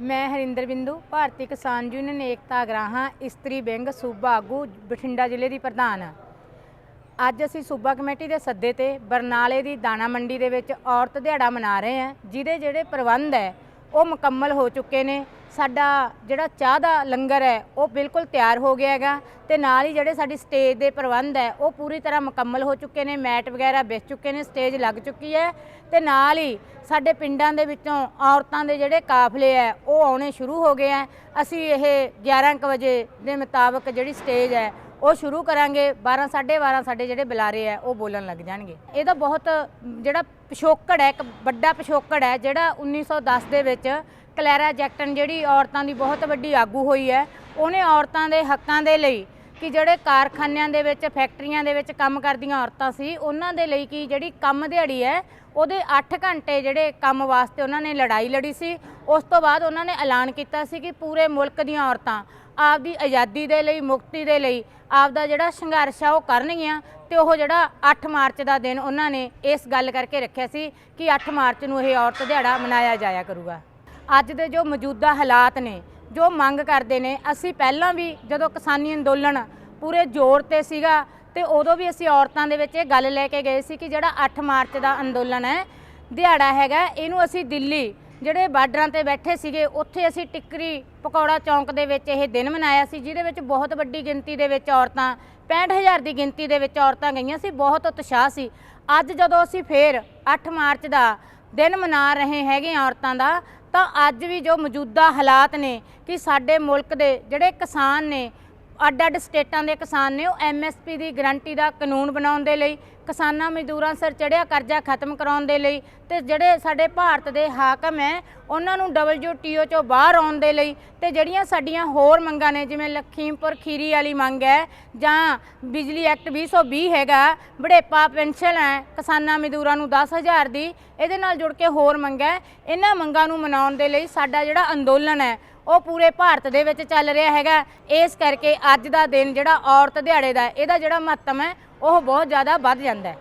ਮੈਂ ਹਰਿੰਦਰ ਬਿੰਦੂ, ਭਾਰਤੀ ਕਿਸਾਨ ਯੂਨੀਅਨ ਏਕਤਾ ਅਗਰਾਹਾਂ ਇਸਤਰੀ ਵਿੰਗ, ਸੂਬਾ ਆਗੂ, ਬਠਿੰਡਾ ਜ਼ਿਲ੍ਹੇ ਦੀ ਪ੍ਰਧਾਨ ਹਾਂ। ਅੱਜ ਅਸੀਂ ਸੂਬਾ ਕਮੇਟੀ ਦੇ ਸੱਦੇ ਤੇ ਬਰਨਾਲੇ ਦੀ ਦਾਣਾ ਮੰਡੀ ਦੇ ਵਿੱਚ ਔਰਤ ਦਿਹਾੜਾ ਮਨਾ ਰਹੇ ਹਾਂ, ਜਿਹਦੇ ਜਿਹੜੇ ਪ੍ਰਬੰਧ ਹੈ, ਉਹ ਮੁਕੰਮਲ ਹੋ ਚੁੱਕੇ ਨੇ ਸਾਡਾ ਜਿਹੜਾ ਚਾਹ ਦਾ ਲੰਗਰ ਹੈ, ਉਹ ਬਿਲਕੁਲ ਤਿਆਰ ਹੋ ਗਿਆ ਹੈਗਾ ਤੇ ਨਾਲ ਹੀ ਜਿਹੜੇ ਸਾਡੀ ਸਟੇਜ ਦੇ ਪ੍ਰਬੰਧ ਹੈ, ਉਹ ਪੂਰੀ ਤਰ੍ਹਾਂ ਮੁਕੰਮਲ ਹੋ ਚੁੱਕੇ ਨੇ, ਮੈਟ ਵਗੈਰਾ ਵਿਛ ਚੁੱਕੇ ਨੇ, ਸਟੇਜ ਲੱਗ ਚੁੱਕੀ ਹੈ ਤੇ ਨਾਲ ਹੀ ਸਾਡੇ ਪਿੰਡਾਂ ਦੇ ਵਿੱਚੋਂ ਔਰਤਾਂ ਦੇ ਜਿਹੜੇ ਕਾਫਲੇ ਹੈ, ਉਹ ਆਉਣੇ ਸ਼ੁਰੂ ਹੋ ਗਏ ਹੈ। ਅਸੀਂ ਇਹ 11 ਕੁ ਵਜੇ ਦੇ ਮੁਤਾਬਕ ਜਿਹੜੀ ਸਟੇਜ ਹੈ, ਉਹ ਸ਼ੁਰੂ ਕਰਾਂਗੇ 12 12:30 ਸਾਡੇ ਜਿਹੜੇ ਬੁਲਾਰੇ ਆ ਉਹ ਬੋਲਣ ਲੱਗ ਜਾਣਗੇ। ਇਹਦਾ ਬਹੁਤ ਜਿਹੜਾ ਪਿਛੋਕੜ ਹੈ, ਇੱਕ ਵੱਡਾ ਪਿਛੋਕੜ ਹੈ, ਜਿਹੜਾ 1910 ਦੇ ਵਿੱਚ ਕਲੈਰਾ ਜੈਕਟਨ ਜਿਹੜੀ ਔਰਤਾਂ ਦੀ ਬਹੁਤ ਵੱਡੀ ਆਗੂ ਹੋਈ ਹੈ, ਉਹਨੇ ਔਰਤਾਂ ਦੇ ਹੱਕਾਂ ਦੇ ਲਈ ਕਿ ਜਿਹੜੇ ਕਾਰਖਾਨਿਆਂ ਦੇ ਵਿੱਚ, ਫੈਕਟਰੀਆਂ ਦੇ ਵਿੱਚ ਕੰਮ ਕਰਦੀਆਂ ਔਰਤਾਂ ਸੀ, ਉਹਨਾਂ ਦੇ ਲਈ ਕਿ ਜਿਹੜੀ ਕੰਮ ਦਿਹਾੜੀ ਹੈ, ਉਹਦੇ 8 ਘੰਟੇ ਜਿਹੜੇ ਕੰਮ ਵਾਸਤੇ ਉਹਨਾਂ ਨੇ ਲੜਾਈ ਲੜੀ ਸੀ। ਉਸ ਤੋਂ ਬਾਅਦ ਉਹਨਾਂ ਨੇ ਐਲਾਨ ਕੀਤਾ ਸੀ ਕਿ ਪੂਰੇ ਮੁਲਕ ਦੀਆਂ ਔਰਤਾਂ ਆਪਦੀ ਆਜ਼ਾਦੀ ਦੇ ਲਈ, ਮੁਕਤੀ ਦੇ ਲਈ ਆਪਦਾ ਜਿਹੜਾ ਸੰਘਰਸ਼ ਆ ਉਹ ਕਰਨਗੀਆਂ ਤੇ ਉਹ ਜਿਹੜਾ 8 ਮਾਰਚ ਦਾ ਦਿਨ ਉਹਨਾਂ ਨੇ ਇਸ ਗੱਲ ਕਰਕੇ ਰੱਖਿਆ ਸੀ ਕਿ 8 ਮਾਰਚ ਨੂੰ ਇਹ ਔਰਤ ਦਿਹਾੜਾ ਮਨਾਇਆ ਜਾਇਆ ਕਰੂਗਾ। ਅੱਜ ਦੇ ਜੋ ਮੌਜੂਦਾ ਹਾਲਾਤ ਨੇ, ਜੋ ਮੰਗ ਕਰਦੇ ਨੇ, ਅਸੀਂ ਪਹਿਲਾਂ ਵੀ ਜਦੋਂ ਕਿਸਾਨੀ ਅੰਦੋਲਨ ਪੂਰੇ ਜ਼ੋਰ ਤੇ ਸੀਗਾ ਤੇ ਉਦੋਂ ਵੀ ਅਸੀਂ ਔਰਤਾਂ ਦੇ ਵਿੱਚ ਇਹ ਗੱਲ ਲੈ ਕੇ ਗਏ ਸੀ ਕਿ ਜਿਹੜਾ 8 ਮਾਰਚ ਦਾ ਅੰਦੋਲਨ ਹੈ, ਦਿਹਾੜਾ ਹੈਗਾ, ਇਹਨੂੰ ਅਸੀਂ ਦਿੱਲੀ ਜਿਹੜੇ ਬਾਰਡਰਾਂ ਤੇ ਬੈਠੇ ਸੀਗੇ, ਉੱਥੇ ਅਸੀਂ ਟਿੱਕਰੀ ਪਕੌੜਾ ਚੌਂਕ ਦੇ ਵਿੱਚ ਇਹ ਦਿਨ ਮਨਾਇਆ ਸੀ, ਜਿਹਦੇ ਵਿੱਚ ਬਹੁਤ ਵੱਡੀ ਗਿਣਤੀ ਦੇ ਵਿੱਚ ਔਰਤਾਂ 65000 ਦੀ ਗਿਣਤੀ ਦੇ ਵਿੱਚ ਔਰਤਾਂ ਗਈਆਂ ਸੀ, ਬਹੁਤ ਉਤਸ਼ਾਹ ਸੀ। ਅੱਜ ਜਦੋਂ ਅਸੀਂ ਫੇਰ 8 ਮਾਰਚ ਦਾ ਦਿਨ ਮਨਾ ਰਹੇ ਹੈਗੇ ਹਾਂ ਔਰਤਾਂ ਦਾ ਤਾਂ ਅੱਜ ਵੀ ਜੋ ਮੌਜੂਦਾ ਹਾਲਾਤ ਨੇ ਕਿ ਸਾਡੇ ਮੁਲਕ ਦੇ ਜਿਹੜੇ ਕਿਸਾਨ ਨੇ ਅੱਡ ਅੱਡ ਸਟੇਟਾਂ ਦੇ ਕਿਸਾਨ ਨੇ ਉਹ ਐਮਐਸਪੀ ਦੀ ਗਰੰਟੀ ਦਾ ਕਾਨੂੰਨ ਬਣਾਉਣ ਦੇ ਲਈ, ਕਿਸਾਨਾਂ ਮਜ਼ਦੂਰਾਂ ਸਿਰ ਚੜਿਆ ਕਰਜ਼ਾ ਖਤਮ ਕਰਾਉਣ ਦੇ ਲਈ ਤੇ ਜਿਹੜੇ ਸਾਡੇ ਭਾਰਤ ਦੇ ਹਾਕਮ ਹੈ, ਉਹਨਾਂ ਨੂੰ WTO ਚੋਂ ਬਾਹਰ ਆਉਣ ਦੇ ਲਈ ਤੇ ਜਿਹੜੀਆਂ ਸਾਡੀਆਂ ਹੋਰ ਮੰਗਾਂ ਨੇ, ਜਿਵੇਂ ਲਖੀਮਪੁਰ ਖੀਰੀ ਵਾਲੀ ਮੰਗ ਹੈ ਜਾਂ ਬਿਜਲੀ ਐਕਟ 2020 ਹੈਗਾ ਬੜੇਪਾ ਪੈਨਸ਼ਨ ਹੈ ਕਿਸਾਨਾਂ ਮਜ਼ਦੂਰਾਂ ਨੂੰ 10000 ਦੀ, ਇਹਦੇ ਨਾਲ ਜੁੜ ਕੇ ਹੋਰ ਮੰਗਾਂ ਇਹਨਾਂ ਮੰਗਾਂ ਨੂੰ ਮਨਾਉਣ ਦੇ ਲਈ ਸਾਡਾ ਜਿਹੜਾ ਅੰਦੋਲਨ ਹੈ ਉਹ ਪੂਰੇ ਭਾਰਤ ਦੇ ਵਿੱਚ ਚੱਲ ਰਿਹਾ ਹੈਗਾ। ਇਸ ਕਰਕੇ ਅੱਜ ਦਾ ਦਿਨ ਜਿਹੜਾ ਔਰਤ ਦਿਹਾੜੇ ਦਾ ਇਹਦਾ ਜਿਹੜਾ ਮਹੱਤਵ ਹੈ, ਉਹ ਬਹੁਤ ਜ਼ਿਆਦਾ ਵੱਧ ਜਾਂਦਾ ਹੈ।